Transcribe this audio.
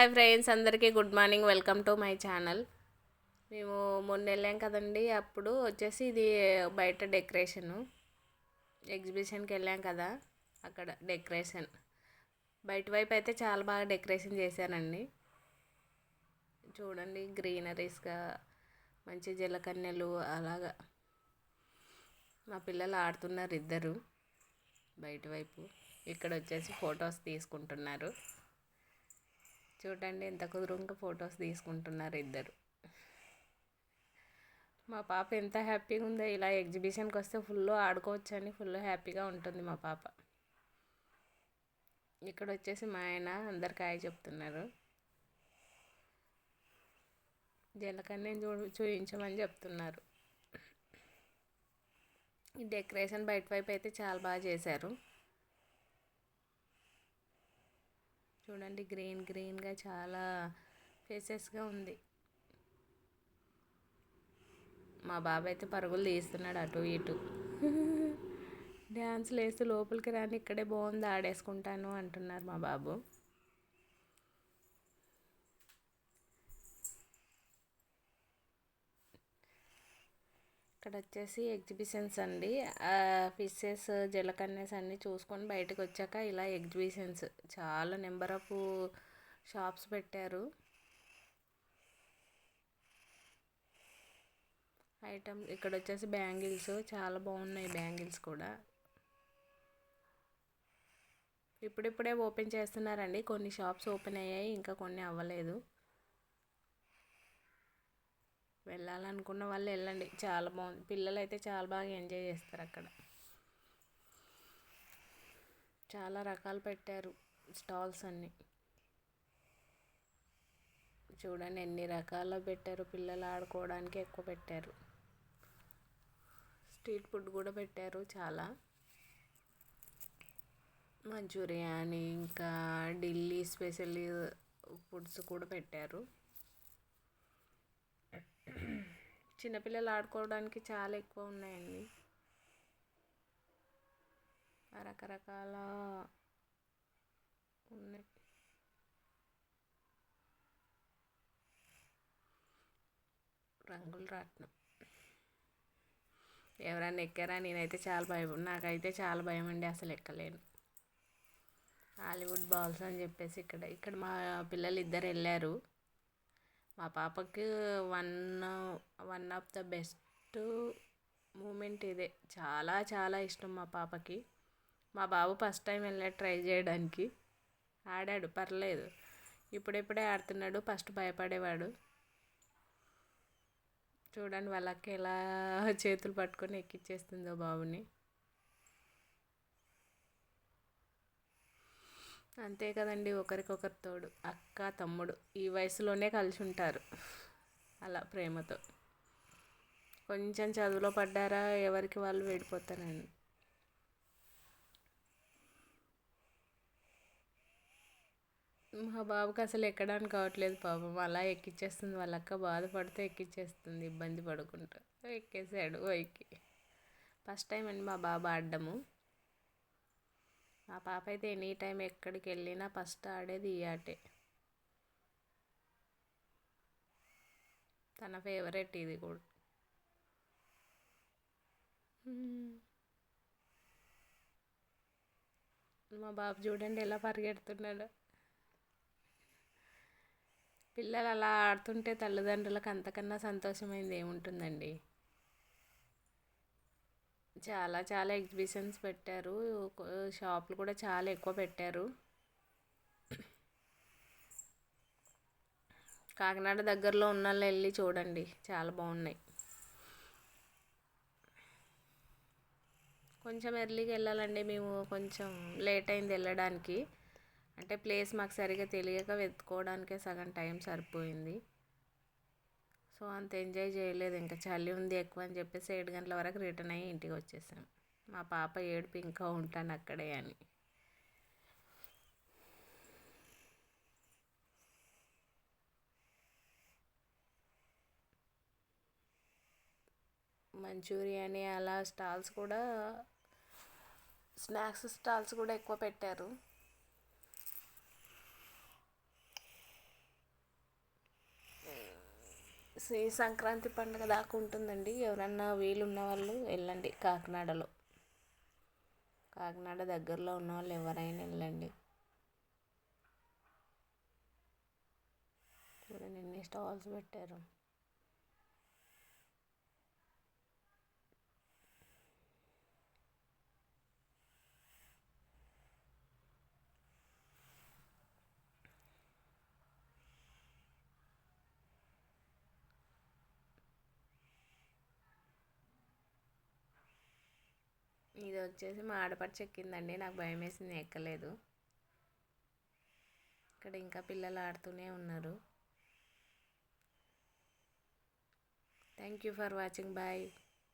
Hi friends అందరికీ good morning. Welcome to my channel. మేము మొన్న వెళ్ళాం కదండి అప్పుడు వచ్చేసి ఇది బయట డెకరేషను. ఎగ్జిబిషన్కి వెళ్ళాం కదా అక్కడ డెకరేషన్. బయట వైపు అయితే చాలా బాగా డెకరేషన్ చేశానండి చూడండి గ్రీనరీస్గా మంచి జలకన్యలు అలాగా. మా పిల్లలు ఆడుతున్నారు ఇద్దరు బయట వైపు ఇక్కడ వచ్చేసి ఫొటోస్ తీసుకుంటున్నారు. చూడండి ఎంత కుదురుగా ఫొటోస్ తీసుకుంటున్నారు ఇద్దరు. మా పాప ఎంత హ్యాపీగా ఉందో ఇలా ఎగ్జిబిషన్కి వస్తే ఫుల్ ఆడుకోవచ్చు అని ఫుల్ హ్యాపీగా ఉంటుంది మా పాప. ఇక్కడ వచ్చేసి మా ఆయన అందరికి హాయ్ చెప్తున్నారు. జలకన్యం చూ చూపించమని చెప్తున్నారు. ఈ డెకరేషన్ బయట వైపు అయితే చాలా బాగా చేశారు. చూడండి గ్రీన్ గ్రీన్గా చాలా ఫేసెస్గా ఉంది. మా బాబు అయితే పరుగులు తీస్తున్నాడు అటు ఇటు. డ్యాన్స్లు వేస్తూ లోపలికి రాని ఇక్కడే బాగుంది ఆడేసుకుంటాను అంటున్నారు మా బాబు. ఇక్కడ వచ్చేసి ఎగ్జిబిషన్స్ అండి. ఫిషెస్ జలకన్యస్ అన్నీ చూసుకొని బయటకు వచ్చాక ఇలా ఎగ్జిబిషన్స్. చాలా నెంబర్ ఆఫ్ షాప్స్ పెట్టారు. ఐటమ్ ఇక్కడ వచ్చేసి బ్యాంగిల్స్. చాలా బాగున్నాయి బ్యాంగిల్స్ కూడా. ఇప్పుడిప్పుడే ఓపెన్ చేస్తున్నారండి. కొన్ని షాప్స్ ఓపెన్ అయ్యాయి ఇంకా కొన్ని అవ్వలేదు. వెళ్ళాలనుకున్న వాళ్ళు వెళ్ళండి. చాలా బాగుంది పిల్లలు అయితే చాలా బాగా ఎంజాయ్ చేస్తారు అక్కడ. చాలా రకాలు పెట్టారు స్టాల్స్ అన్నీ. చూడండి ఎన్ని రకాల పెట్టారు. పిల్లలు ఆడుకోవడానికి ఎక్కువ పెట్టారు. స్ట్రీట్ ఫుడ్ కూడా పెట్టారు చాలా. మంచూరియాని ఇంకా ఢిల్లీ స్పెషల్ ఫుడ్స్ కూడా పెట్టారు. చిన్నపిల్లలు ఆడుకోవడానికి చాలా ఎక్కువ ఉన్నాయండి. రకరకాల ఉన్నాయి. రంగుల రాట్నం. ఎవరైనా ఎక్కారా? నేనైతే చాలా భయం నాకైతే చాలా భయం అండి అసలు ఎక్కలేను. హాలీవుడ్ బాల్స్ అని చెప్పేసి ఇక్కడ ఇక్కడ మా పిల్లలు ఇద్దరు వెళ్ళారు. మా పాపకి one one of the best moment ఇదే. చాలా చాలా ఇష్టం మా పాపకి. మా బాబు ఫస్ట్ టైం వెళ్ళాడు ట్రై చేయడానికి. ఆడాడు పర్లేదు. ఇప్పుడిప్పుడే ఆడుతున్నాడు ఫస్ట్ భయపడేవాడు. చూడండి వాళ్ళకి ఎలా చేతులు పట్టుకొని ఎక్కిచ్చేస్తుందో బాబుని. అంతే కదండి ఒకరికొకరు తోడు. అక్క తమ్ముడు ఈ వయసులోనే కలిసి ఉంటారు అలా ప్రేమతో. కొంచెం చదువులో పడ్డారా ఎవరికి వాళ్ళు వెళ్ళిపోతారండి మా బాబుకి అసలు ఎక్కడానికి కావట్లేదు పాపం. అలా ఎక్కిచ్చేస్తుంది. వాళ్ళ అక్క బాధపడితే ఎక్కిచ్చేస్తుంది. ఇబ్బంది పడుకుంటూ. ఎక్కేసాడు వైకి ఫస్ట్ టైం అండి మా బాబు ఆడడము. మా పాప అయితే ఎనీ టైం ఎక్కడికి వెళ్ళినా ఫస్ట్ ఆడేది ఈ ఆటే. తన ఫేవరెట్ ఇది కూడా. మా బాబు చూడండి ఎలా పరిగెడుతున్నాడు. పిల్లలు అలా ఆడుతుంటే తల్లిదండ్రులకు అంతకన్నా సంతోషమైంది ఏముంటుందండి? చాలా చాలా ఎగ్జిబిషన్స్ పెట్టారు. షాపులు కూడా చాలా ఎక్కువ పెట్టారు. కాకినాడ దగ్గరలో ఉన్న వాళ్ళు వెళ్ళి చూడండి. చాలా బాగున్నాయి. కొంచెం ఎర్లీగా వెళ్ళాలండి మేము. కొంచెం లేట్ అయింది వెళ్ళడానికి. అంటే ప్లేస్ మాకు సరిగా తెలియక వెతుక్కోవడానికే సగం టైం సరిపోయింది. సో అంత ఎంజాయ్ చేయలేదు. ఇంకా చలి ఉంది ఎక్కువ అని చెప్పేసి ఏడు గంటల వరకు రిటర్న్ అయ్యి ఇంటికి వచ్చేసాం మా పాప ఏడుపు ఇంకా ఉంటాను అక్కడే అని. మంచూరియాని అలా స్టాల్స్ కూడా స్నాక్స్ స్టాల్స్ కూడా ఎక్కువ పెట్టారు. శ్రీ సంక్రాంతి పండుగ దాకా ఉంటుందండి. ఎవరన్నా వీలున్న వాళ్ళు వెళ్ళండి. కాకినాడలో. కాకినాడ దగ్గరలో ఉన్న వాళ్ళు ఎవరైనా వెళ్ళండి. చూడండి ఎన్ని స్టాల్స్ పెట్టారు. ఇది వచ్చేసి మా ఆడపడుచు ఎక్కిందండి నాకు భయం వేసింది ఎక్కలేదు. ఇక్కడ ఇంకా పిల్లలు ఆడుతూనే ఉన్నారు. Thank you for watching bye